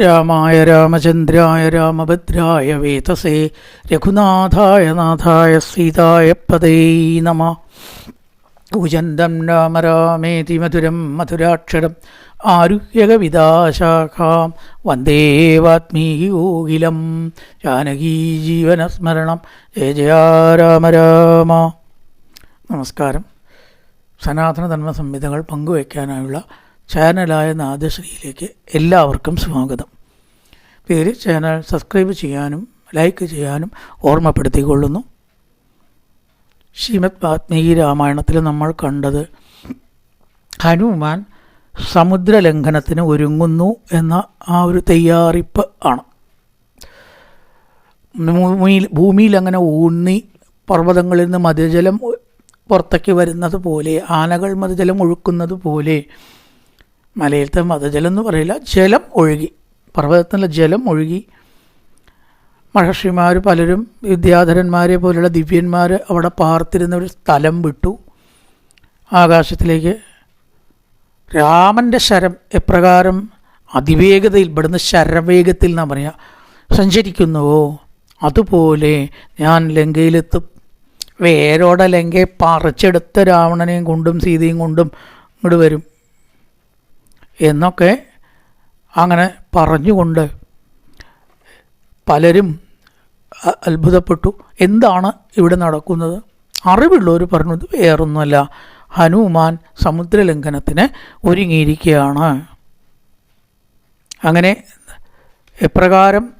രാമായ രാമചന്ദ്രായ രാമഭദ്രായ വേതസേ രഘുനാഥായ നാഥായ സീതായ പതേ നമ. ഉചന്തം രാമ രാമേതി മധുരം മധുരാക്ഷരം ആരുഹ്യകവിതാശാഖാം വന്ദേ വാത്മീകോകിലം ജാനകീ ജീവനസ്മരണം. ജയ ജയ രാമ രാമ. നമസ്കാരം. സനാതന ധർമ്മ സംഹിതകൾ പങ്കുവയ്ക്കാനായുള്ള ചാനലായ നാദശ്രീയിലേക്ക് എല്ലാവർക്കും സ്വാഗതം. പേര് ചാനൽ സബ്സ്ക്രൈബ് ചെയ്യാനും ലൈക്ക് ചെയ്യാനും ഓർമ്മപ്പെടുത്തിക്കൊള്ളുന്നു. ശ്രീമദ് വാത്മീകി രാമായണത്തിൽ നമ്മൾ കണ്ടത് ഹനുമാൻ സമുദ്രലംഘനത്തിന് ഒരുങ്ങുന്നു എന്ന ആ ഒരു തയ്യാറിപ്പ് ആണ്. ഭൂമിയിൽ ഭൂമിയിൽ അങ്ങനെ ഊന്നി പർവതങ്ങളിൽ നിന്ന് മധുജലം പുറത്തേക്ക് വരുന്നത് പോലെ ആനകൾ മധുജലം ഒഴുക്കുന്നത് പോലെ മലയിലത്തെ മതജലം എന്ന് പറയില്ല ജലം ഒഴുകി. പർവതത്തിലെ ജലം ഒഴുകി. മഹർഷിമാർ പലരും വിദ്യാധരന്മാരെ പോലുള്ള ദിവ്യന്മാർ അവിടെ പാർത്തിരുന്ന ഒരു സ്ഥലം വിട്ടു. ആകാശത്തിലേക്ക് രാമന്റെ ശരം എപ്രകാരം അതിവേഗതയിൽ ഇവിടുന്ന് ശരവേഗത്തിൽ എന്നാ പറയുക സഞ്ചരിക്കുന്നുവോ അതുപോലെ ഞാൻ ലങ്കയിലെത്തും. വേരോടെ ലങ്കയെ പറിച്ചെടുത്ത രാവണനെയും കൊണ്ടും സീതയും കൊണ്ടും ഇങ്ങോട്ട് വരും. എന്നൊക്കെ അങ്ങനെ പറഞ്ഞുകൊണ്ട് പലരും അത്ഭുതപ്പെട്ടു. എന്താണ് ഇവിടെ നടക്കുന്നത്? അറിവുള്ളവർ പറഞ്ഞത് വേറൊന്നുമല്ല. ഹനുമാൻ സമുദ്രലംഘനത്തിന് ഒരുങ്ങിയിരിക്കുകയാണ്. അങ്ങനെ എപ്രകാരം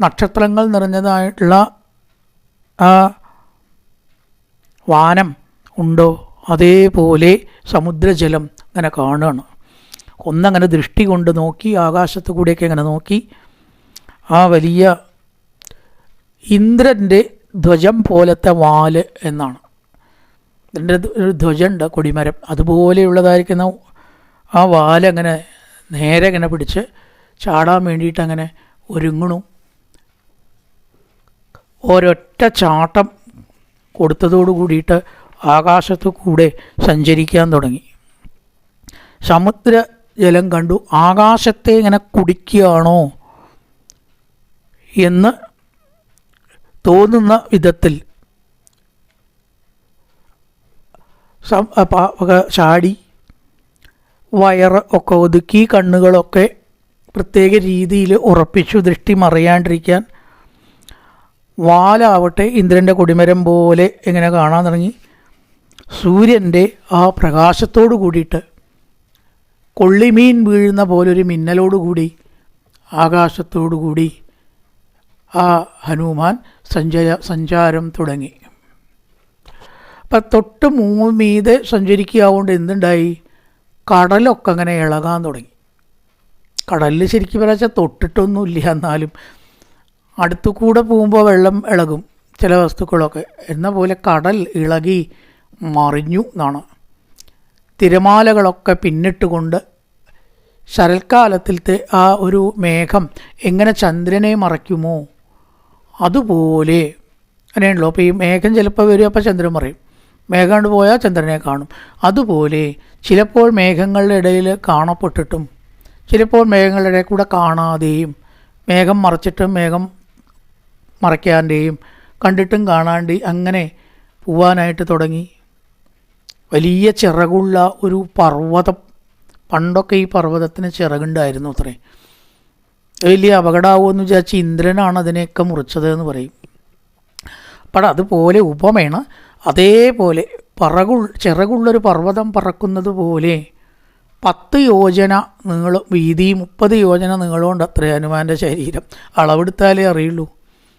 നക്ഷത്രങ്ങൾ നിറഞ്ഞതായിട്ടുള്ള ആ വാനം ഉണ്ടോ? അതേപോലെ സമുദ്രജലം അങ്ങനെ കാണുകയാണ്. ഒന്നങ്ങനെ ദൃഷ്ടി കൊണ്ട് നോക്കി ആകാശത്ത് കൂടിയൊക്കെ അങ്ങനെ നോക്കി ആ വലിയ ഇന്ദ്രന്റെ ധ്വജം പോലത്തെ വാൽ എന്നാണ്. ഇതിന്റെ ഒരു ധ്വജമുണ്ട് കൊടിമരം. അതുപോലെയുള്ളതായിരിക്കുന്ന ആ വാലങ്ങനെ നേരെ ഇങ്ങനെ പിടിച്ച് ചാടാൻ വേണ്ടിയിട്ട് അങ്ങനെ ഒരുങ്ങണു. ഒരൊറ്റ ചാട്ടം കൊടുത്തതോടു കൂടിയിട്ട് ആകാശത്തു കൂടെ സഞ്ചരിക്കാൻ തുടങ്ങി. സമുദ്ര ജലം കണ്ടു. ആകാശത്തെ ഇങ്ങനെ കുടിക്കുകയാണോ എന്ന് തോന്നുന്ന വിധത്തിൽ ചാടി വയറ് ഒക്കെ ഒതുക്കി കണ്ണുകളൊക്കെ പ്രത്യേക രീതിയിൽ ഉറപ്പിച്ചു ദൃഷ്ടി മറിയാണ്ടിരിക്കാൻ വാലാവട്ടെ ഇന്ദ്രന്റെ കൊടിമരം പോലെ എങ്ങനെ കാണാൻ തുടങ്ങി. സൂര്യന്റെ ആ പ്രകാശത്തോടു കൂടിയിട്ട് കൊള്ളിമീൻ വീഴുന്ന പോലൊരു മിന്നലോടുകൂടി ആകാശത്തോടുകൂടി ആകാശത്തോടു കൂടി ആ ഹനുമാൻ സഞ്ചയ സഞ്ചാരം തുടങ്ങി. അപ്പം തൊട്ട് മൂമീതെ സഞ്ചരിക്കാവുകൊണ്ട് എന്തുണ്ടായി? കടലൊക്കെ അങ്ങനെ ഇളകാൻ തുടങ്ങി. കടലിൽ ശരിക്കും പറഞ്ഞാൽ തൊട്ടിട്ടൊന്നുമില്ല എന്നാലും അടുത്തു കൂടെ പോകുമ്പോൾ വെള്ളം ഇളകും ചില വസ്തുക്കളൊക്കെ. എന്ന പോലെ കടൽ ഇളകി മറിഞ്ഞു എന്നാണ്. തിരമാലകളൊക്കെ പിന്നിട്ടുകൊണ്ട് ശരൽക്കാലത്തിലത്തെ ആ ഒരു മേഘം എങ്ങനെ ചന്ദ്രനെ മറയ്ക്കുമോ അതുപോലെ അങ്ങനെയാണല്ലോ. അപ്പോൾ ഈ മേഘം ചിലപ്പോൾ വരും അപ്പോൾ ചന്ദ്രൻ മറയും. മേഘം കൊണ്ട് പോയാൽ ചന്ദ്രനെ കാണും. അതുപോലെ ചിലപ്പോൾ മേഘങ്ങളുടെ ഇടയിൽ കാണപ്പെട്ടിട്ടും ചിലപ്പോൾ മേഘങ്ങളുടെ ഇടയിൽ കൂടെ കാണാതെയും മേഘം മറച്ചിട്ടും മേഘം മറയ്ക്കാന്റെയും കണ്ടിട്ടും കാണാണ്ട് അങ്ങനെ പോവാനായിട്ട് തുടങ്ങി. വലിയ ചിറകുള്ള ഒരു പർവതം. പണ്ടൊക്കെ ഈ പർവതത്തിന് ചിറകുണ്ടായിരുന്നു അത്രേ. വലിയ അപകടമാവുമെന്ന് വിചാരിച്ച് ഇന്ദ്രനാണ് അതിനെയൊക്കെ മുറിച്ചത് എന്ന് പറയും. അപ്പോൾ അതുപോലെ ഉപമേണ അതേപോലെ പറകു ചിറകുള്ളൊരു പർവതം പറക്കുന്നത് പോലെ പത്ത് യോജന നീളം വീതി മുപ്പത് യോജന നീളമുണ്ട് അത്ര ഹനുമാന്റെ ശരീരം. അളവെടുത്താലേ അറിയുള്ളൂ.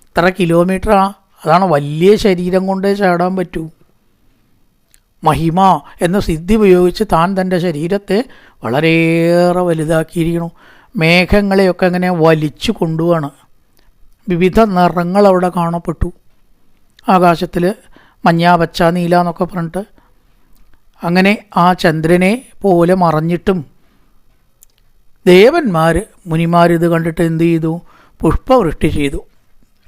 ഇത്ര കിലോമീറ്ററാ. അതാണ് വലിയ ശരീരം കൊണ്ടേ ചാടാൻ പറ്റൂ. മഹിമ എന്ന സിദ്ധി ഉപയോഗിച്ച് താൻ തന്റെ ശരീരത്തെ വളരെയേറെ വലുതാക്കിയിരിക്കണം മേഘങ്ങളെയൊക്കെ അങ്ങനെ വലിച്ചു കൊണ്ടുപോവാണ് വിവിധ നിറങ്ങൾ അവിടെ കാണപ്പെട്ടു. ആകാശത്തിൽ മഞ്ഞ പച്ച നീല എന്നൊക്കെ പറഞ്ഞിട്ട് അങ്ങനെ ആ ചന്ദ്രനെ പോലെ മറഞ്ഞിട്ടും ദേവന്മാർ മുനിമാർ ഇത് കണ്ടിട്ട് എന്ത് ചെയ്തു? പുഷ്പവൃഷ്ടി ചെയ്തു.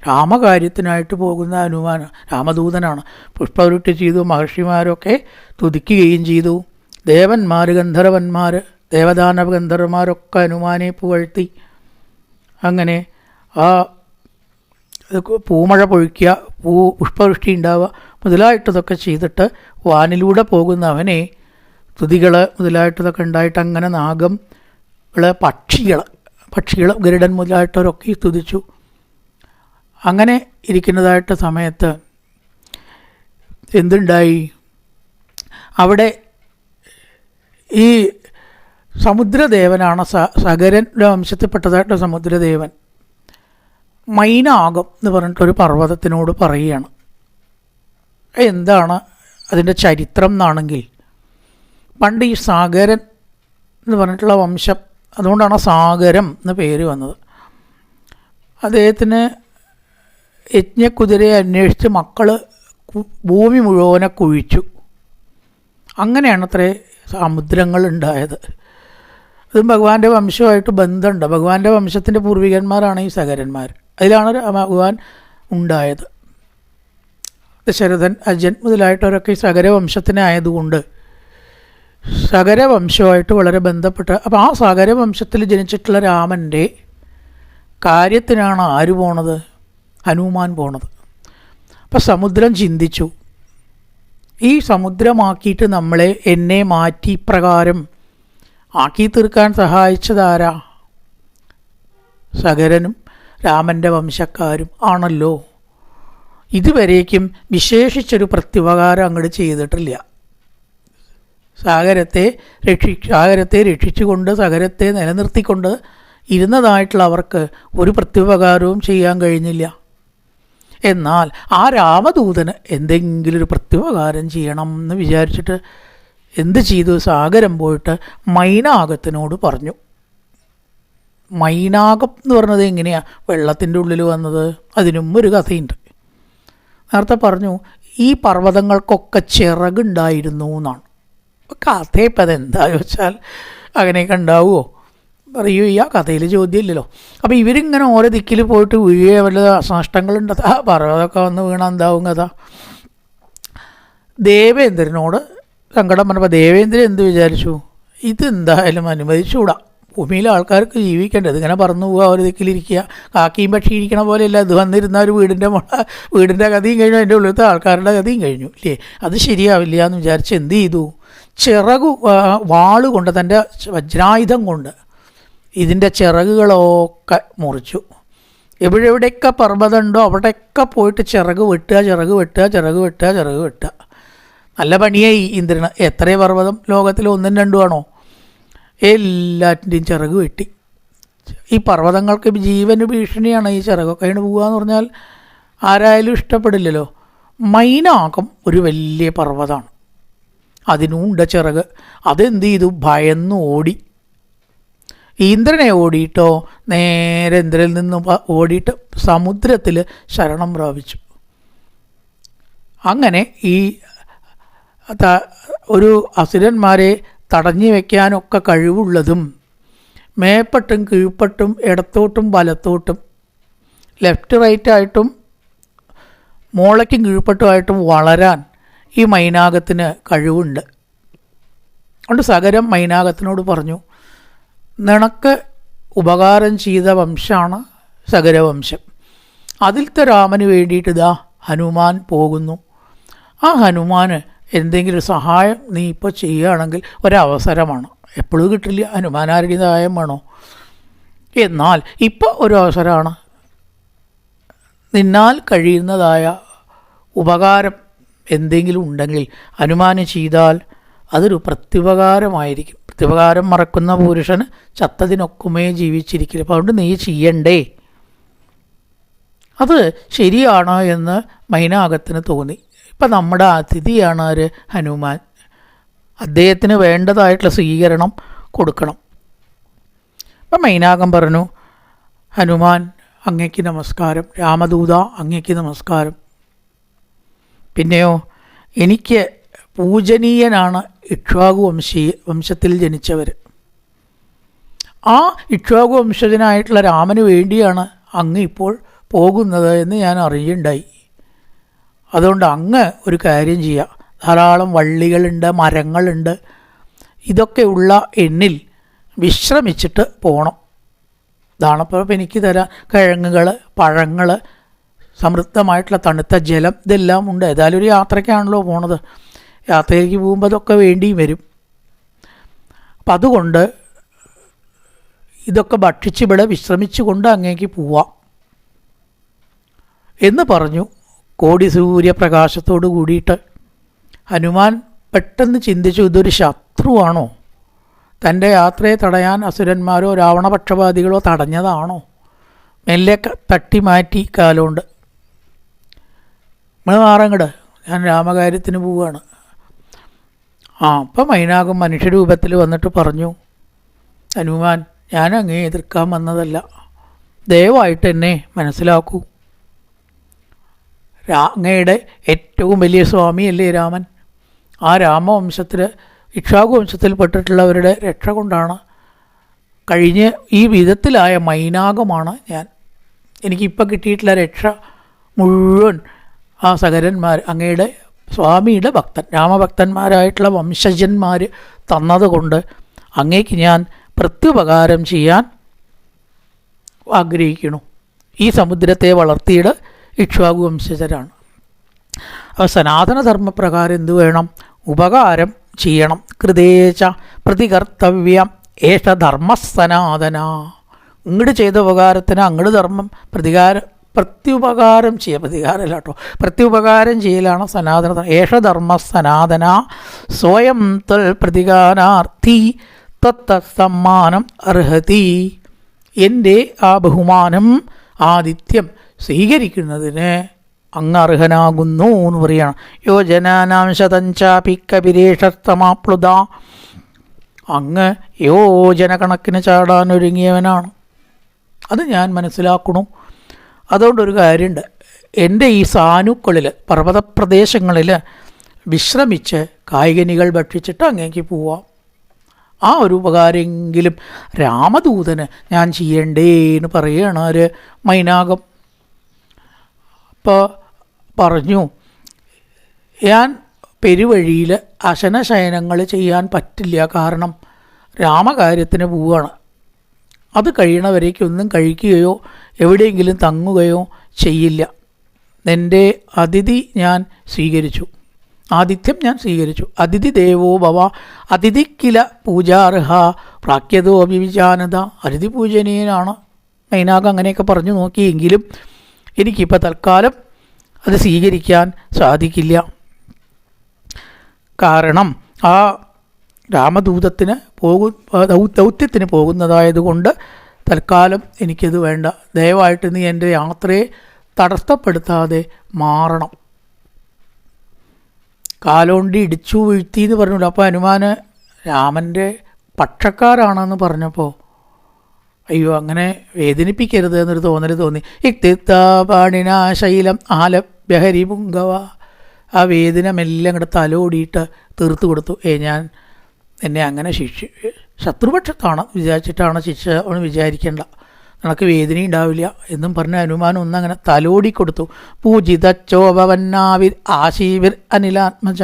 രാമകാര്യത്തിനായിട്ട് പോകുന്ന ഹനുമാൻ രാമദൂതനാണ്. പുഷ്പവൃഷ്ടി ചെയ്തു മഹർഷിമാരൊക്കെ തുതിക്കുകയും ചെയ്തു. ദേവന്മാർ ഗന്ധർവന്മാർ ദേവദാനവ ഗന്ധർവന്മാരൊക്കെ ഹനുമാനെ പുകഴ്ത്തി. അങ്ങനെ ആ പൂമഴ പൊഴിക്കുക പൂ പുഷ്പവൃഷ്ടി ഉണ്ടാവുക മുതലായിട്ടതൊക്കെ ചെയ്തിട്ട് വാനിലൂടെ പോകുന്ന അവനെ തുതികൾ മുതലായിട്ടതൊക്കെ ഉണ്ടായിട്ട് അങ്ങനെ നാഗം പക്ഷികൾ പക്ഷികൾ ഗരുഡൻ മുതലായിട്ടവരൊക്കെ സ്തുതിച്ചു അങ്ങനെ ഇരിക്കുന്നതായിട്ട് സമയത്ത് എന്തുണ്ടായി? അവിടെ ഈ സമുദ്രദേവനാണ് സ സഗരന്റെ വംശത്തിൽപ്പെട്ടതായിട്ട് സമുദ്രദേവൻ. മൈനാകം എന്ന് പറഞ്ഞിട്ടൊരു പർവതത്തിനോട് പറയുകയാണ്. എന്താണ് അതിന്റെ ചരിത്രം എന്നാണെങ്കിൽ പണ്ട് ഈ സാഗരൻ എന്ന് പറഞ്ഞിട്ടുള്ള വംശം അതുകൊണ്ടാണ് സാഗരം എന്ന് പേര് വന്നത്. അദ്ദേഹത്തിന് യജ്ഞക്കുതിരയെ അന്വേഷിച്ച് മക്കൾ ഭൂമി മുഴുവനെ കുഴിച്ചു. അങ്ങനെയാണ് അത്രേ സമുദ്രങ്ങൾ ഉണ്ടായത്. അതും ഭഗവാന്റെ വംശമായിട്ട് ബന്ധമുണ്ട്. ഭഗവാന്റെ വംശത്തിന്റെ പൂർവികന്മാരാണ് ഈ സഹരന്മാർ. അതിലാണ് ഭഗവാൻ ഉണ്ടായത്. ദശരഥൻ അജൻ മുതലായിട്ടവരൊക്കെ ഈ സകരവംശത്തിനെ ആയതുകൊണ്ട് സകരവംശമായിട്ട് വളരെ ബന്ധപ്പെട്ട അപ്പോൾ ആ സകരവംശത്തിൽ ജനിച്ചിട്ടുള്ള രാമന്റെ കാര്യത്തിനാണ് ആര് പോണത്? ഹനുമാൻ പോണത്. അപ്പം സമുദ്രം ചിന്തിച്ചു. ഈ സമുദ്രമാക്കിയിട്ട് നമ്മളെ എന്നെ മാറ്റി പ്രകാരം ആക്കി തീർക്കാൻ സഹായിച്ചതാരാ? സകരനും രാമന്റെ വംശക്കാരും ആണല്ലോ. ഇതുവരേക്കും വിശേഷിച്ചൊരു പ്രത്യുപകാരം അങ്ങോട്ട് ചെയ്തിട്ടില്ല. സാഗരത്തെ രക്ഷി സാഗരത്തെ രക്ഷിച്ചുകൊണ്ട് സഗരത്തെ നിലനിർത്തിക്കൊണ്ട് ഇരുന്നതായിട്ടുള്ള അവർക്ക് ഒരു പ്രത്യുപകാരവും ചെയ്യാൻ കഴിഞ്ഞില്ല. എന്നാൽ ആ രാമദൂതന് എന്തെങ്കിലും ഒരു പ്രത്യുപകാരം ചെയ്യണം എന്ന് വിചാരിച്ചിട്ട് എന്ത് ചെയ്തു? സാഗരം പോയിട്ട് മൈനാകത്തിനോട് പറഞ്ഞു. മൈനാകം എന്ന് പറഞ്ഞത് എങ്ങനെയാണ് വെള്ളത്തിന്റെ ഉള്ളിൽ വന്നത്. അതിനും ഒരു കഥയുണ്ട്. നേരത്തെ പറഞ്ഞു ഈ പർവതങ്ങൾക്കൊക്കെ ചിറകുണ്ടായിരുന്നു എന്നാണ്. കഥ ഇപ്പം അതെന്താ ചോദിച്ചാൽ അങ്ങനെയൊക്കെ ഉണ്ടാവുമോ ഈ ആ കഥയിൽ ചോദ്യമില്ലല്ലോ. അപ്പോൾ ഇവരിങ്ങനെ ഓരോ ദിക്കിൽ പോയിട്ട് വീഴുക വല്ല നഷ്ടങ്ങളുണ്ട് ആ പർവതമൊക്കെ വന്ന് വീണ എന്താവും കഥ. ദേവേന്ദ്രനോട് സങ്കടം പറഞ്ഞപ്പോൾ ദേവേന്ദ്രൻ എന്ത് വിചാരിച്ചു? ഇതെന്തായാലും അനുവദിച്ചുകൂടാ ഭൂമിയിലെ ആൾക്കാർക്ക് ജീവിക്കേണ്ടത് ഇതിങ്ങനെ പറന്നു പോവുക ഒരു ദിക്കിലിരിക്കുക കാക്കിയും പക്ഷി ഇരിക്കണ പോലെയല്ല. ഇത് വന്നിരുന്ന ഒരു വീടിന്റെ മുള വീടിന്റെ കഥയും കഴിഞ്ഞു. അതിന്റെ ഉള്ളിലത്തെ ആൾക്കാരുടെ കഥയും കഴിഞ്ഞു ഇല്ലേ? അത് ശരിയാവില്ല എന്ന് വിചാരിച്ച് എന്ത് ചെയ്തു? ചിറകു വാളുകൊണ്ട് തന്റെ വജ്രായുധം കൊണ്ട് ഇതിന്റെ ചിറകുകളൊക്കെ മുറിച്ചു. എവിടെയൊക്കെ പർവതമുണ്ടോ അവിടെയൊക്കെ പോയിട്ട് ചിറക് വെട്ടുക ചിറക് വെട്ടുക ചിറക് വെട്ടുക ചിറക് വെട്ടുക. നല്ല പണിയായി ഇന്ദ്രന്. എത്ര പർവതം ലോകത്തിൽ ഒന്നും രണ്ടുമാണോ എല്ലാറ്റിന്റെയും ചിറക് വെട്ടി. ഈ പർവതങ്ങൾക്ക് ജീവന് ഭീഷണിയാണ് ഈ ചിറകൊക്കെ അതിന് പോകുകയെന്ന് പറഞ്ഞാൽ ആരായാലും ഇഷ്ടപ്പെടില്ലല്ലോ. മൈനാകം ഒരു വലിയ പർവതമാണ്. അതിനുണ്ട് ചിറക്. അതെന്ത് ചെയ്തു? ഭയന്ന് ഓടി. ഇന്ദ്രനെ ഓടിയിട്ടോ നേരെ ഇന്ദ്രനിൽ നിന്ന് ഓടിയിട്ട് സമുദ്രത്തിൽ ശരണം പ്രാപിച്ചു. അങ്ങനെ ഈ ഒരു അസുരന്മാരെ തടഞ്ഞു വയ്ക്കാനൊക്കെ കഴിവുള്ളതും മേപ്പട്ടും കീഴ്പ്പെട്ടും ഇടത്തോട്ടും വലത്തോട്ടും ലെഫ്റ്റ് റൈറ്റായിട്ടും മോളയ്ക്കും കീഴ്പ്പട്ടുമായിട്ടും വളരാൻ ഈ മൈനാകത്തിന് കഴിവുണ്ട്. അതുകൊണ്ട് സകരം മൈനാകത്തിനോട് പറഞ്ഞു നിനക്ക് ഉപകാരം ചെയ്ത വംശമാണ് സകരവംശം. അതിലത്തെ രാമന് വേണ്ടിയിട്ട് ഇതാ ഹനുമാൻ പോകുന്നു. ആ ഹനുമാന് എന്തെങ്കിലും സഹായം നീ ഇപ്പോൾ ചെയ്യുകയാണെങ്കിൽ ഒരവസരമാണ്. എപ്പോഴും കിട്ടില്ല ഹനുമാനാരുടെ സഹായം വേണോ? എന്നാൽ ഇപ്പോൾ ഒരു അവസരമാണ് നിന്നാൽ കഴിയുന്നതായ ഉപകാരം എന്തെങ്കിലും ഉണ്ടെങ്കിൽ ഹനുമാന് ചെയ്താൽ അതൊരു പ്രത്യുപകാരമായിരിക്കും. പ്രത്യുപകാരം മറക്കുന്ന പുരുഷന് ചത്തതിനൊക്കുമേ ജീവിച്ചിരിക്കില്ല അപ്പോൾ അതുകൊണ്ട് നീ ചെയ്യണ്ടേ? അത് ശരിയാണ് എന്ന് മൈനാകത്തിന് തോന്നി. ഇപ്പം നമ്മുടെ അതിഥിയാണ് ആര്? ഹനുമാൻ. അദ്ദേഹത്തിന് വേണ്ടതായിട്ടുള്ള സ്വീകരണം കൊടുക്കണം. അപ്പം മൈനാകം പറഞ്ഞു ഹനുമാൻ അങ്ങയ്ക്ക് നമസ്കാരം. രാമദൂത അങ്ങയ്ക്ക് നമസ്കാരം. പിന്നെയോ എനിക്ക് പൂജനീയനാണ് ഇക്ഷ്വാകു വംശീ വംശത്തിൽ ജനിച്ചവർ ആ ഇക്ഷ്വാകു വംശജനായിട്ടുള്ള രാമന് വേണ്ടിയാണ് അങ്ങ് ഇപ്പോൾ പോകുന്നത് എന്ന് ഞാൻ അറിയുണ്ടായി. അതുകൊണ്ട് അങ്ങ് ഒരു കാര്യം ചെയ്യുക ധാരാളം വള്ളികളുണ്ട് മരങ്ങളുണ്ട്. ഇതൊക്കെ ഉള്ള എണ്ണിൽ വിശ്രമിച്ചിട്ട് പോകണം ഇതാണപ്പോൾ എനിക്ക് തരാം. കിഴങ്ങുകൾ പഴങ്ങൾ സമൃദ്ധമായിട്ടുള്ള തണുത്ത ജലം ഇതെല്ലാം ഉണ്ട്. ഏതായാലും ഒരു യാത്രയ്ക്കാണല്ലോ പോണത്. യാത്രയിലേക്ക് പോകുമ്പോൾ അതൊക്കെ വേണ്ടിയും വരും. അപ്പം അതുകൊണ്ട് ഇതൊക്കെ ഭക്ഷിച്ച് ഇവിടെ വിശ്രമിച്ചുകൊണ്ട് അങ്ങേക്ക് പോവാം. എന്ന് പറഞ്ഞു കോടി സൂര്യപ്രകാശത്തോട് കൂടിയിട്ട് ഹനുമാൻ പെട്ടെന്ന് ചിന്തിച്ചു ഇതൊരു ശത്രുവാണോ? തന്റെ യാത്രയെ തടയാൻ അസുരന്മാരോ രാവണപക്ഷപാതികളോ തടഞ്ഞതാണോ? മെല്ലെ തട്ടി മാറ്റി കാലുകൊണ്ട്. നമ്മൾ മാറങ്ങട് ഞാൻ രാമകാര്യത്തിന് പോവുകയാണ് ആ അപ്പം മൈനാകും മനുഷ്യരൂപത്തിൽ വന്നിട്ട് പറഞ്ഞു ഹനുമാൻ ഞാൻ അങ്ങേ എതിർക്കാൻ വന്നതല്ല. ദയവായിട്ട് എന്നെ മനസ്സിലാക്കൂ അങ്ങയുടെ ഏറ്റവും വലിയ സ്വാമിയല്ലേ രാമൻ? ആ രാമവംശത്തിൽ ഇക്ഷാഗു വംശത്തിൽ പെട്ടിട്ടുള്ളവരുടെ രക്ഷ കൊണ്ടാണ് കഴിഞ്ഞ് ഈ വിധത്തിലായ മൈനാകമാണ് ഞാൻ. എനിക്കിപ്പോൾ കിട്ടിയിട്ടുള്ള രക്ഷ മുഴുവൻ ആ സഹരന്മാർ അങ്ങയുടെ സ്വാമിയുടെ ഭക്തൻ രാമഭക്തന്മാരായിട്ടുള്ള വംശജന്മാർ തന്നതുകൊണ്ട് അങ്ങേക്ക് ഞാൻ പ്രത്യുപകാരം ചെയ്യാൻ ആഗ്രഹിക്കുന്നു. ഈ സമുദ്രത്തെ വളർത്തിയിട്ട് ഇക്ഷ്വാകു വംശജരാണ്. അപ്പോൾ സനാതനധർമ്മപ്രകാരം എന്തു വേണം? ഉപകാരം ചെയ്യണം. കൃതേച്ച പ്രതികർത്തവ്യം ഏഷ ധർമ്മസനാതന ഇങ്ങോട്ട് ചെയ്ത ഉപകാരത്തിന് അങ്ങോട്ട് ധർമ്മം പ്രതികാരം പ്രത്യുപകാരം ചെയ്യുക പ്രതികാരമല്ല കേട്ടോ. പ്രത്യുപകാരം ചെയ്യലാണ് സനാതന ഏഷധർമ്മ സനാതന സ്വയം തൽ പ്രതികാരാർത്ഥി തത്ത സമ്മാനം അർഹതി. എന്റെ ആ ബഹുമാനം ആദിത്യം സ്വീകരിക്കുന്നതിന് അങ്ങ് അർഹനാകുന്നു എന്ന് പറയണം യോജനാനാം ശതഞ്ചാപി കപിരേഷസ്തമാപ്ലുത അങ്ങ് യോജന കണക്കിന് ചാടാൻ ഒരുങ്ങിയവനാണ് അത് ഞാൻ മനസ്സിലാക്കണു അതുകൊണ്ടൊരു കാര്യമുണ്ട് എന്റെ ഈ സാനുക്കളിൽ പർവതപ്രദേശങ്ങളിൽ വിശ്രമിച്ച് കായികനികൾ ഭക്ഷിച്ചിട്ട് അങ്ങേക്ക് പോവാം. ആ ഒരു ഉപകാരമെങ്കിലും രാമദൂതന് ഞാൻ ചെയ്യണ്ടേ എന്ന് പറയുകയാണ് ഒരു മൈനാകം. അപ്പോൾ പറഞ്ഞു ഞാൻ പെരുവഴിയിൽ അശനശയനങ്ങൾ ചെയ്യാൻ പറ്റില്ല. കാരണം രാമകാര്യത്തിന് പോവുകയാണ് അത് കഴിയണവരേക്കൊന്നും കഴിക്കുകയോ എവിടെയെങ്കിലും തങ്ങുകയോ ചെയ്യില്ല. എന്റെ അതിഥി ഞാൻ സ്വീകരിച്ചു. ആതിഥ്യം ഞാൻ സ്വീകരിച്ചു. അതിഥി ദേവോ ഭവ അതിഥിക്കില പൂജാർഹ പ്രാക്യതോ അഭിവിജാനത അതിഥി പൂജനീയനാണ്. മൈനാകം അങ്ങനെയൊക്കെ പറഞ്ഞു നോക്കിയെങ്കിലും എനിക്കിപ്പോൾ തൽക്കാലം അത് സ്വീകരിക്കാൻ സാധിക്കില്ല. കാരണം ആ രാമദൂതത്തിന് പോകു ദൗത്യത്തിന് പോകുന്നതായതുകൊണ്ട് തൽക്കാലം എനിക്കത് വേണ്ട. ദയവായിട്ട് നീ എന്റെ യാത്രയെ തടസ്സപ്പെടുത്താതെ മാറണം. കാലോണ്ടി ഇടിച്ചു വീഴ്ത്തി എന്ന് പറഞ്ഞല്ലോ അപ്പോൾ ഹനുമാന് രാമന്റെ പക്ഷക്കാരാണെന്ന് പറഞ്ഞപ്പോൾ അയ്യോ അങ്ങനെ വേദനിപ്പിക്കരുത് എന്നൊരു തോന്നൽ തോന്നി. ഇക്തിത്താപാണിനാ ശൈലം ആല ആലഭ്യഹരി പുങ്കവ ആ വേദന മെല്ലെ അങ്ങോട്ട് തലോടിയിട്ട് തീർത്തു കൊടുത്തു. ഏ ഞാൻ എന്നെ അങ്ങനെ ശിക്ഷ ശത്രുപക്ഷത്താണ് വിചാരിച്ചിട്ടാണ് ശിക്ഷ അവന് വിചാരിക്കേണ്ട. നിനക്ക് വേദന ഉണ്ടാവില്ല എന്നും പറഞ്ഞ ഹനുമാൻ ഒന്നങ്ങനെ തലോടി കൊടുത്തു. പൂജിത ചോപവന്നാവിർ ആശീവിർ അനിലാത്മജ.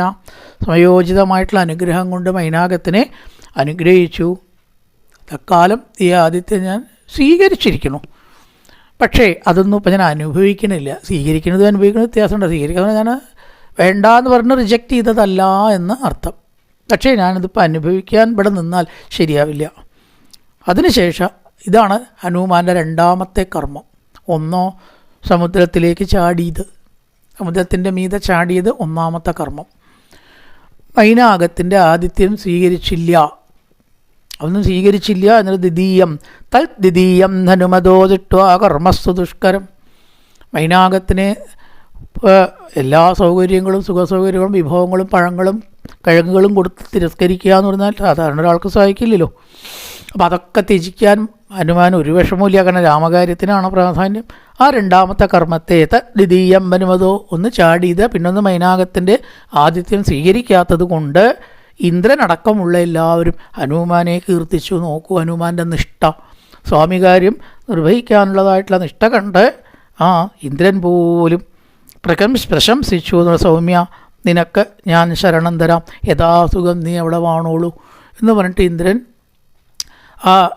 സമയോചിതമായിട്ടുള്ള അനുഗ്രഹം കൊണ്ട് മൈനാകത്തിനെ അനുഗ്രഹിച്ചു. തക്കാലം ഈ ആദിത്യം ഞാൻ സ്വീകരിച്ചിരിക്കുന്നു. പക്ഷേ അതൊന്നും ഇപ്പം ഞാൻ അനുഭവിക്കണില്ല. സ്വീകരിക്കുന്നത് അനുഭവിക്കുന്നത് വ്യത്യാസമുണ്ട്. സ്വീകരിക്കുന്നത് ഞാൻ വേണ്ട എന്ന് പറഞ്ഞ് റിജക്റ്റ് ചെയ്തതല്ല എന്ന് അർത്ഥം. പക്ഷേ ഞാനിതിപ്പോൾ അനുഭവിക്കാൻ ഇവിടെ നിന്നാൽ ശരിയാവില്ല. അതിനുശേഷം ഇതാണ് ഹനുമാന്റെ രണ്ടാമത്തെ കർമ്മം. ഒന്നോ സമുദ്രത്തിലേക്ക് ചാടിയത്. സമുദ്രത്തിന്റെ മീതെ ചാടിയത് ഒന്നാമത്തെ കർമ്മം. മൈനാകത്തിന്റെ ആദിത്യം സ്വീകരിച്ചില്ല. അതൊന്നും സ്വീകരിച്ചില്ല എന്നൊരു ദ്വിതീയം. തൽ ദ്വിതീയം ധനുമതോ ആ കർമ്മസ്തു ദുഷ്കരം. മൈനാകത്തിന് ഏഹ്, എല്ലാ സൗകര്യങ്ങളും സുഖസൗകര്യങ്ങളും വിഭവങ്ങളും പഴങ്ങളും കിഴങ്ങുകളും കൊടുത്ത് തിരസ്കരിക്കുക എന്ന് പറഞ്ഞാൽ സാധാരണ ഒരാൾക്ക് സഹായിക്കില്ലല്ലോ. അപ്പോൾ അതൊക്കെ ത്യജിക്കാൻ ഹനുമാൻ ഒരു വിഷമമില്ല കാരണം രാമകാര്യത്തിനാണ് പ്രാധാന്യം. ആ രണ്ടാമത്തെ കർമ്മത്തേത് ദ്വിതീയം വനുമതോ ഒന്ന് ചാടിയത് പിന്നൊന്ന് മൈനാകത്തിന്റെ ആദിത്യം സ്വീകരിക്കാത്തത് കൊണ്ട് ഇന്ദ്രനടക്കമുള്ള എല്ലാവരും ഹനുമാനെ കീർത്തിച്ചു. നോക്കൂ ഹനുമാന്റെ നിഷ്ഠ. സ്വാമികാര്യം നിർവഹിക്കാനുള്ളതായിട്ടുള്ള നിഷ്ഠ കണ്ട് ആ ഇന്ദ്രൻ പോലും പ്രകംസ് പ്രശംസിച്ചു. സൗമ്യ നിനക്ക് ഞാൻ ശരണം തരാം. യഥാസുഖം നീ അവിടെ വാണോളൂ എന്ന് പറഞ്ഞിട്ട് ഇന്ദ്രൻ ആ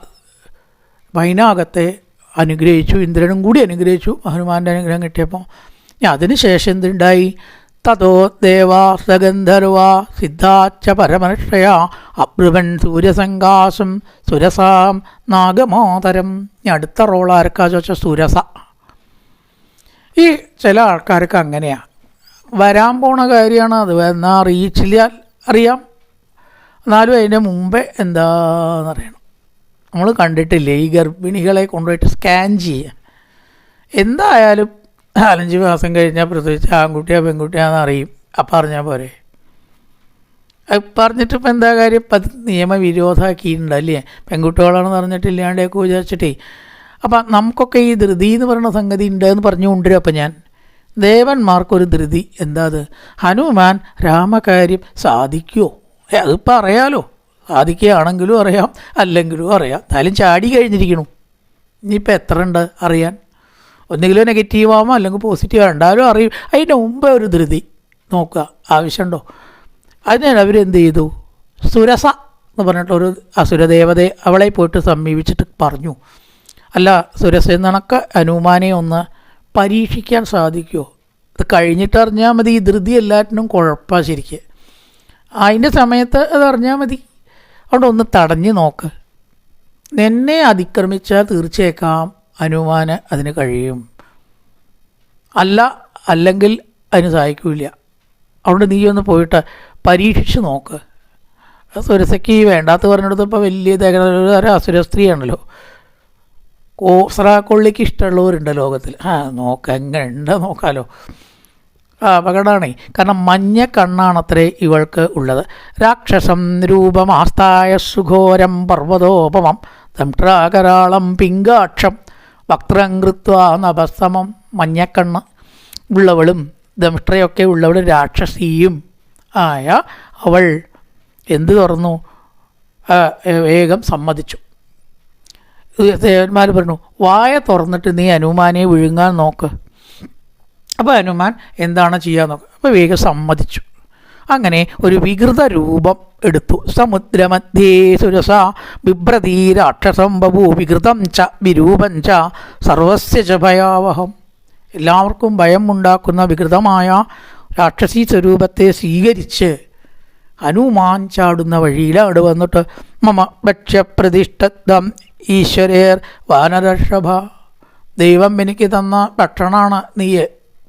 മൈനാകത്തെ അനുഗ്രഹിച്ചു. ഇന്ദ്രനും കൂടി അനുഗ്രഹിച്ചു. ഹനുമാന്റെ അനുഗ്രഹം കിട്ടിയപ്പോൾ. ഞാൻ അതിന് ശേഷം എന്തുണ്ടായി? തതോ ദേവാ സഗന്ധർവ സിദ്ധാച്ച പരമർഷയ അബ്രുവൻ സൂര്യസങ്കാശം സുരസാം നാഗമോതരം. ഞാൻ അടുത്ത റോൾ ആർക്കാ ചോദിച്ചാൽ സുരസ. ഈ ചില ആൾക്കാർക്ക് അങ്ങനെയാണ് വരാൻ പോണ കാര്യമാണ് അത്. എന്നാൽ അറിയിച്ചില്ല അറിയാം. എന്നാലും അതിന്റെ മുമ്പേ എന്താണെന്നറിയണം നമ്മൾ കണ്ടിട്ടില്ലേ ഈ ഗർഭിണികളെ കൊണ്ടുപോയിട്ട് സ്കാൻ ചെയ്യുക എന്തായാലും നാലഞ്ച് മാസം കഴിഞ്ഞാൽ പ്രത്യേകിച്ച് ആൺകുട്ടിയാ പെൺകുട്ടിയാന്ന് അറിയും. അപ്പം അറിഞ്ഞാൽ പോരെ. അത് പറഞ്ഞിട്ട് ഇപ്പം എന്താ കാര്യം? ഇപ്പം നിയമവിരോധമാക്കിയിട്ടുണ്ട് നിയമവിരോധമാക്കിയിട്ടുണ്ടല്ലേ പെൺകുട്ടികളാണെന്ന് അറിഞ്ഞിട്ടില്ലാണ്ടേക്ക് വിചാരിച്ചിട്ടേ. അപ്പം നമുക്കൊക്കെ ഈ ധൃതി എന്ന് പറയുന്ന സംഗതി ഉണ്ട് എന്ന് പറഞ്ഞു കൊണ്ടുവരും. അപ്പം ഞാൻ ദേവന്മാർക്കൊരു ധൃതി. എന്താ അത്? ഹനുമാൻ രാമകാര്യം സാധിക്കുമോ ഏ അതിപ്പോൾ അറിയാലോ സാധിക്കുകയാണെങ്കിലും അറിയാം അല്ലെങ്കിലും അറിയാം. എന്തായാലും ചാടി കഴിഞ്ഞിരിക്കണു. ഇനിയിപ്പോൾ എത്ര ഉണ്ട് അറിയാൻ? ഒന്നെങ്കിലും നെഗറ്റീവ് അല്ലെങ്കിൽ പോസിറ്റീവ് എന്തായാലും അറിയും. അതിന്റെ മുമ്പേ ഒരു ധൃതി നോക്കുക. ആവശ്യമുണ്ടോ? അതിനാണ് അവരെന്ത് ചെയ്തു? സുരസ എന്ന് പറഞ്ഞിട്ടൊരു അസുരദേവതയെ അവളെ പോയിട്ട് സമീപിച്ചിട്ട് പറഞ്ഞു. അല്ല സുരസ നിനക്ക് ഹനുമാനെ ഒന്ന് പരീക്ഷിക്കാൻ സാധിക്കുമോ അത് കഴിഞ്ഞിട്ട് അറിഞ്ഞാൽ മതി ഈ ധൃതി എല്ലാറ്റിനും കുഴപ്പമാണ് ശരിക്ക്. അതിന്റെ സമയത്ത് അത് അറിഞ്ഞാൽ മതി. അതുകൊണ്ട് ഒന്ന് തടഞ്ഞു നോക്ക്. എന്നെ അതിക്രമിച്ചാൽ തീർച്ചയാക്കാം ഹനുമാന് അതിന് കഴിയും. അല്ല അല്ലെങ്കിൽ അതിന് സഹായിക്കില്ല. അതുകൊണ്ട് നീ ഒന്ന് പോയിട്ട് പരീക്ഷിച്ച് നോക്ക്. സുരസയ്ക്ക് വേണ്ടാത്ത പറഞ്ഞെടുത്തപ്പോൾ വലിയ തകരാറ് അസുര സ്ത്രീയാണല്ലോ. കോസ്രാക്കൊള്ളിക്ക് ഇഷ്ടമുള്ളവരുണ്ട് ലോകത്തിൽ. ആ നോക്ക എങ്ങനെ ഉണ്ട് നോക്കാലോ. ആ അപകടമാണേ. കാരണം മഞ്ഞ കണ്ണാണത്രേ ഇവൾക്ക് ഉള്ളത്. രാക്ഷസം രൂപമാസ്തായ സുഘോരം പർവതോപമം തംട്രാകരാളം പിങ്കാക്ഷം വക്രം കൃത്വ നഭസ്തമം മഞ്ഞക്കണ്ണ് ഉള്ളവളും ദംഷ്ട്രയൊക്കെ ഉള്ളവളും രാക്ഷസിയും ആയ അവൾ എന്ത് തുറന്നു? വേഗം സമ്മതിച്ചു. ദേവന്മാർ പറഞ്ഞു വായ തുറന്നിട്ട് നീ ഹനുമാനെ വിഴുങ്ങാൻ നോക്ക്. അപ്പോൾ ഹനുമാൻ എന്താണ് ചെയ്യാൻ നോക്കുക അപ്പോൾ വേഗം സമ്മതിച്ചു. അങ്ങനെ ഒരു വികൃത രൂപം എടുത്തു. സമുദ്രമധ്യേ സുരസ ബിഭ്രതീ രാക്ഷസം ബഭൂ വികൃതം ച വിരൂപം ച സർവസ്യ ച ഭയാവഹം. എല്ലാവർക്കും ഭയം ഉണ്ടാക്കുന്ന വികൃതമായ രാക്ഷസീ സ്വരൂപത്തെ സ്വീകരിച്ച് ഹനുമാൻ ചാടുന്ന അവിടെ വന്നിട്ട് മമ ഭക്ഷ്യപ്രതിഷ്ഠം ഈശ്വരേർ വാനരഷഭ ദൈവം എനിക്ക് തന്ന ഭക്ഷണമാണ് നീ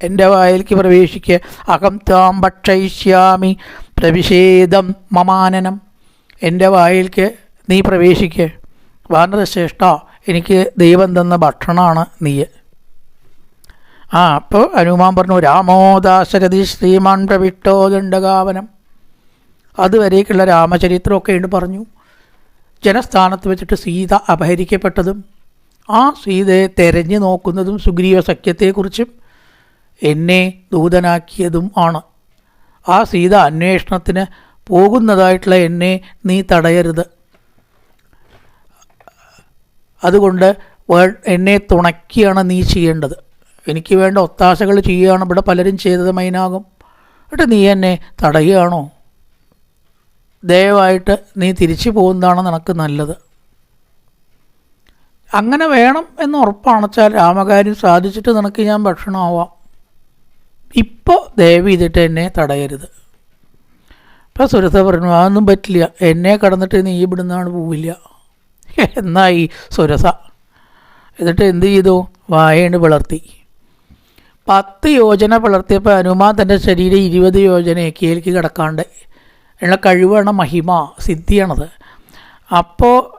എന്റെ വായിലേക്ക് പ്രവേശിക്കുക അഹം താം ഭക്ഷയിഷ്യാമി. പ്രവിഷേദം മമാനനം. എന്റെ വായിലേക്ക് നീ പ്രവേശിക്കുക വാനരശ്രേഷ്ഠ എനിക്ക് ദൈവം തന്ന ഭക്ഷണമാണ് നീ ആ അപ്പോൾ ഹനുമാൻ പറഞ്ഞു രാമോദാശരഥി ശ്രീമാൻ പ്രവിഷ്ടോ ദണ്ഡകാവനം അതുവരേക്കുള്ള രാമചരിത്രമൊക്കെ ഉണ്ട് പറഞ്ഞു. ജനസ്ഥാനത്ത് വെച്ചിട്ട് സീത അപഹരിക്കപ്പെട്ടതും ആ സീതയെ തെരഞ്ഞു നോക്കുന്നതും സുഗ്രീവ സഖ്യത്തെക്കുറിച്ചും എന്നെ ദൂതനാക്കിയതും ആണ്. ആ സീത അന്വേഷണത്തിന് പോകുന്നതായിട്ടുള്ള എന്നെ നീ തടയരുത്. അതുകൊണ്ട് എന്നെ തുണയ്ക്കുകയാണ് നീ ചെയ്യേണ്ടത്. എനിക്ക് വേണ്ട ഒത്താശകൾ ചെയ്യുകയാണ് ഇവിടെ പലരും ചെയ്തത് മൈനാകും. എന്നിട്ട് നീ എന്നെ തടയുകയാണോ? ദയവായിട്ട് നീ തിരിച്ചു പോകുന്നതാണ് നിനക്ക് നല്ലത്. അങ്ങനെ വേണം എന്ന് ഉറപ്പാണെച്ചാൽ രാമകാര്യം സാധിച്ചിട്ട് നിനക്ക് ഞാൻ ഭക്ഷണമാവാം. ഇപ്പോൾ ദയവ് ചെയ്തിട്ട് എന്നെ തടയരുത്. ഇപ്പം സുരത പറഞ്ഞു അതൊന്നും പറ്റില്ല. എന്നെ കടന്നിട്ട് നീ ഇവിടുന്നാണ് പോവില്ല. എന്നായി സുരസ. എന്നിട്ട് എന്ത് ചെയ്തു? വായണ്ട് പിളർത്തി. പത്ത് യോജന പിളർത്തിയപ്പോൾ ഹനുമാൻ തന്റെ ശരീരം ഇരുപത് യോജന കേൽക്ക് കിടക്കാണ്ട് ഉള്ള കഴിവാണ് മഹിമ സിദ്ധിയാണത്. അപ്പോൾ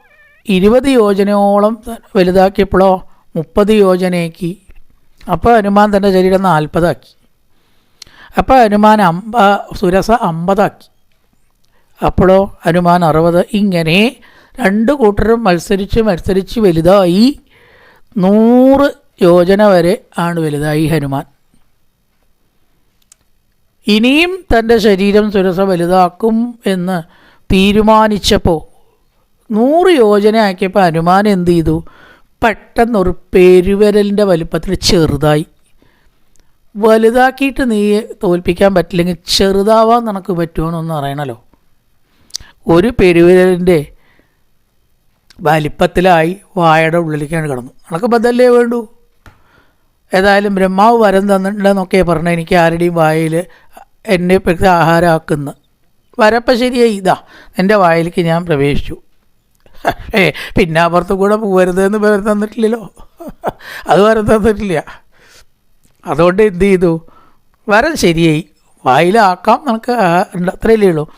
ഇരുപത് യോജനയോളം വലുതാക്കിയപ്പോഴോ മുപ്പത് യോജനയാക്കി. അപ്പോൾ ഹനുമാൻ തന്റെ ശരീരം നാൽപ്പതാക്കി. അപ്പോൾ ഹനുമാൻ അമ്പ സുരസ അമ്പതാക്കി. അപ്പോഴോ ഹനുമാൻ അറുപത് ഇങ്ങനെ രണ്ട് കൂട്ടരും മത്സരിച്ച് മത്സരിച്ച് വലുതായി. നൂറ് യോജന വരെ ആണ് വലുതായി ഹനുമാൻ. ഇനിയും തന്റെ ശരീരം സുരസ വലുതാക്കും എന്ന് തീരുമാനിച്ചപ്പോൾ നൂറ് യോജന ആക്കിയപ്പോൾ ഹനുമാൻ എന്ത് ചെയ്തു? പെട്ടെന്നൊരു പെരുവിരലിന്റെ വലിപ്പത്തിൽ ചെറുതായി. വലുതാക്കിയിട്ട് നീ തോൽപ്പിക്കാൻ പറ്റില്ലെങ്കിൽ ചെറുതാവാൻ നിനക്ക് പറ്റുമെന്നൊന്ന് അറിയണല്ലോ. ഒരു പെരുവിരലിന്റെ വലിപ്പത്തിലായി വായയുടെ ഉള്ളിലേക്കാണ് കിടന്നു. നിനക്ക് ബദലേ വേണ്ടൂ? ഏതായാലും ബ്രഹ്മാവ് വരം തന്നിട്ടുണ്ടെന്നൊക്കെ പറഞ്ഞു എനിക്ക് ആരുടെയും വായിൽ എന്നെ പ്രകൃതി ആഹാരമാക്കുന്നു വരപ്പം ശരിയായി ഇതാ. എന്റെ വായിലേക്ക് ഞാൻ പ്രവേശിച്ചു. ഏ പിന്നെ അപ്പുറത്ത് കൂടെ പോകരുത് എന്ന് പേര് തന്നിട്ടില്ലല്ലോ. അത് വരം തന്നിട്ടില്ല. അതുകൊണ്ട് എന്ത് ചെയ്തു? വരം ശരിയായി. വായിലാക്കാം നമുക്ക് അത്രയല്ലേ ഉള്ളൂ.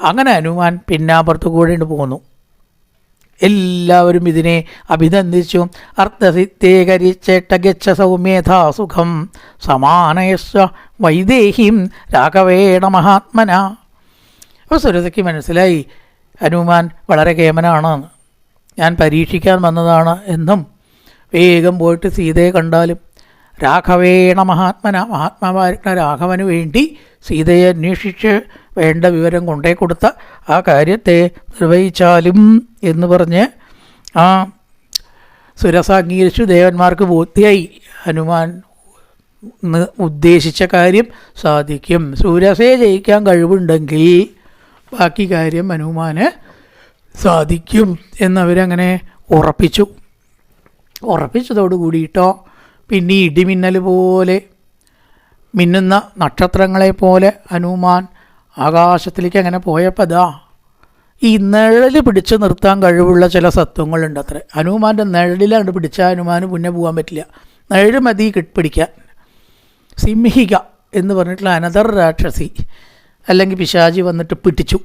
അങ്ങനെ ഹനുമാൻ പിന്നാപ്പുറത്ത് കൂടെ പോന്നു. എല്ലാവരും ഇതിനെ അഭിനന്ദിച്ചു. അർത്ഥസിദ്ധീകരിച്ചേട്ടഗച്ഛ ഗച്ഛ സമാനയശ വൈദേഹിം രാഘവേണ മഹാത്മന. അപ്പോൾ സുരതയ്ക്ക് മനസ്സിലായി ഹനുമാൻ വളരെ കേമനാണ്. ഞാൻ പരീക്ഷിക്കാൻ വന്നതാണ് എന്നും വേഗം പോയിട്ട് സീതയെ കണ്ടാലും. രാഘവേണ മഹാത്മന മഹാത്മാവായിരുന്ന രാഘവന് വേണ്ടി സീതയെ അന്വേഷിച്ച് വേണ്ട വിവരം കൊണ്ടേ കൊടുത്ത ആ കാര്യത്തെ നിർവഹിച്ചാലും എന്ന് പറഞ്ഞ് ആ സുരസ അംഗീകരിച്ചു ദേവന്മാർക്ക് ബോധ്യായി. ഹനുമാൻ ഉദ്ദേശിച്ച കാര്യം സാധിക്കും. സുരസയെ ജയിക്കാൻ കഴിവുണ്ടെങ്കിൽ ബാക്കി കാര്യം ഹനുമാന് സാധിക്കും എന്നവരങ്ങനെ ഉറപ്പിച്ചു. ഉറപ്പിച്ചതോട് കൂടിയിട്ടോ പിന്നെ ഇടിമിന്നൽ പോലെ മിന്നുന്ന നക്ഷത്രങ്ങളെ പോലെ ഹനുമാൻ ആകാശത്തിലേക്ക് അങ്ങനെ പോയപ്പോൾ അതാ ഈ നിഴൽ പിടിച്ച് നിർത്താൻ കഴിവുള്ള ചില സത്വങ്ങളുണ്ട് അത്ര ഹനുമാന്റെ നിഴലിലാണ്ട് പിടിച്ചാൽ ഹനുമാന് മുന്നേ പോകാൻ പറ്റില്ല. നിഴൽ മതി പിടിക്കാൻ. സിംഹിക എന്ന് പറഞ്ഞിട്ടുള്ള അനദർ രാക്ഷസി അല്ലെങ്കിൽ പിശാചി വന്നിട്ട് പിടിച്ചു.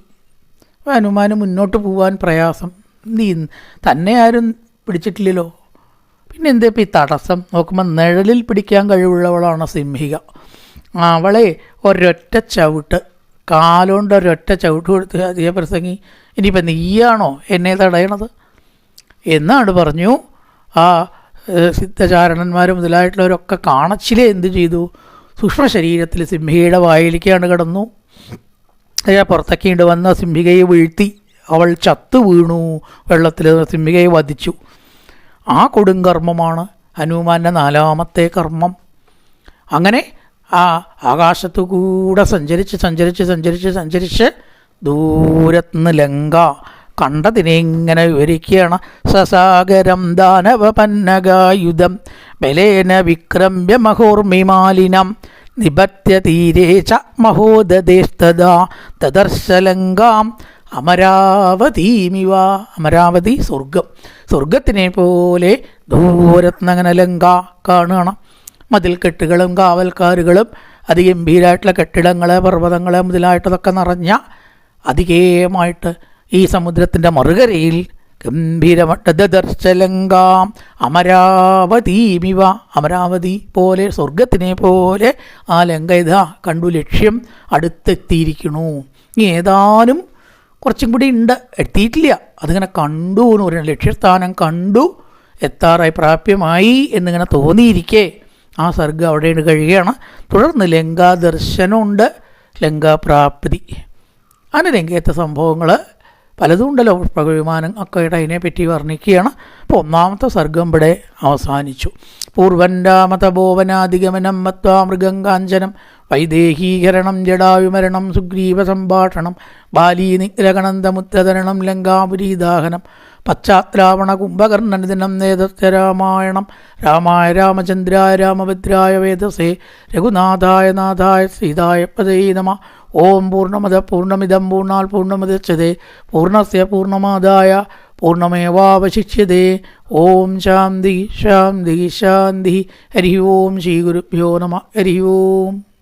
ഹനുമാന് മുന്നോട്ട് പോകാൻ പ്രയാസം. നീ തന്നെ ആരും പിടിച്ചിട്ടില്ലല്ലോ. പിന്നെ എന്താ ഇപ്പം ഈ തടസ്സം? നോക്കുമ്പോൾ നിഴലിൽ പിടിക്കാൻ കഴിവുള്ളവളാണ് സിംഹിക. അവളെ ഒരൊറ്റ ചവിട്ട് കാലുകൊണ്ട് ഒരൊറ്റ ചവിട്ട് കൊടുത്ത് അധിക പ്രസംഗി. ഇനിയിപ്പോൾ നീയാണോ എന്നെ തടയണത്? എന്നാണ് പറഞ്ഞു. ആ സിദ്ധചാരണന്മാർ മുതലായിട്ടുള്ളവരൊക്കെ കാണച്ചിലേ എന്ത് ചെയ്തു? സൂക്ഷ്മ ശരീരത്തിൽ സിംഹിയുടെ വായിലേക്കാണ് കിടന്നു. അയാ പുറത്തേക്കിണ്ട് വന്ന സിംഹികയെ വീഴ്ത്തി. അവൾ ചത്തു വീണു. വെള്ളത്തിൽ സിംഹികയെ വധിച്ചു. ആ കൊടുങ്കർമ്മമാണ് ഹനുമാന്റെ നാലാമത്തെ കർമ്മം. അങ്ങനെ ആ ആകാശത്തു കൂടെ സഞ്ചരിച്ച് സഞ്ചരിച്ച് സഞ്ചരിച്ച് സഞ്ചരിച്ച് ദൂരത്തുനിന്ന് ലങ്ക കണ്ടതിനെ ഇങ്ങനെ വിവരിക്കുകയാണ്. സസാഗരം ദാനവപന്നകായുധം ബലേന വിക്രമ്യ മഹോർമിമാലിനം നിപത്യ തീരേ ച മഹോദദേസ്തദാ തദർശലങ്കാം അമരാവതീമിവ. അമരാവതി സ്വർഗം സ്വർഗത്തിനെ പോലെ ദൂരത്തുനിന്ന് അങ്ങനെ ലങ്ക കാണുകയാണ്. മതിൽക്കെട്ടുകളും കാവൽക്കാരുകളും അതിഗംഭീരമായിട്ടുള്ള കെട്ടിടങ്ങൾ പർവതങ്ങൾ മുതലായിട്ടതൊക്കെ നിറഞ്ഞ അതികേയമായിട്ട് ഈ സമുദ്രത്തിന്റെ മറുകരയിൽ ഗംഭീരമട്ടദർശലങ്കാം അമരാവതീമിവ. അമരാവതി പോലെ സ്വർഗത്തിനെ പോലെ ആ ലങ്ക ഇതാ കണ്ടു ലക്ഷ്യം അടുത്തെത്തിയിരിക്കണു ഇനി ഏതാനും കുറച്ചും കൂടി ഉണ്ട്. എത്തിയിട്ടില്ല. അതിങ്ങനെ കണ്ടു എന്ന് പറയുന്നത് ലക്ഷ്യസ്ഥാനം കണ്ടു. എത്താറായി പ്രാപ്യമായി എന്നിങ്ങനെ തോന്നിയിരിക്കെ. ആ സർഗം അവിടെ കഴിയുകയാണ്. തുടർന്ന് ലങ്കാ ലങ്കാദർശനമുണ്ട്. ലങ്കാപ്രാപ്തി. അങ്ങനെ ലങ്കയത്തെ സംഭവങ്ങൾ പലതും ഉണ്ടല്ലോ പുഷ്പവിമാനം ഒക്കെ അതിനെപ്പറ്റി വർണിക്കുകയാണ്. അപ്പോൾ ഒന്നാമത്തെ സർഗം ഇവിടെ അവസാനിച്ചു. പൂർവൻ രാമതപോവനാധിഗമനം മത്വാ മൃഗം കാഞ്ചനം വൈദേഹീകരണം ജടാവിമരണം സുഗ്രീവ സംഭാഷണം. ബാലീ നിഗ്രഹണന്തമുദ്രതരണം ലങ്കാപുരീദാഹനം. പശ്ചാത്രാവണ ദിനം നേതസ്യ രാമായണം. രാമായ രാമചന്ദ്രായ രാമഭദ്രായ വേദസേ. രഘുനാഥായ നാഥായ സീതായ പദേ നമ. ഓം പൂർണമത പൂർണമിതം പൂർണാൽ പൂർണമുദച്ഛതേ പൂർണസ്യ പൂർണമാദായ പൂർണമേവാവശിഷ്യതേ ഓം ശാന്തി ശാന്തി ശാന്തി. ഹരി ഓം ശ്രീ ഗുരുഭ്യോ നമ. ഹരി ഓം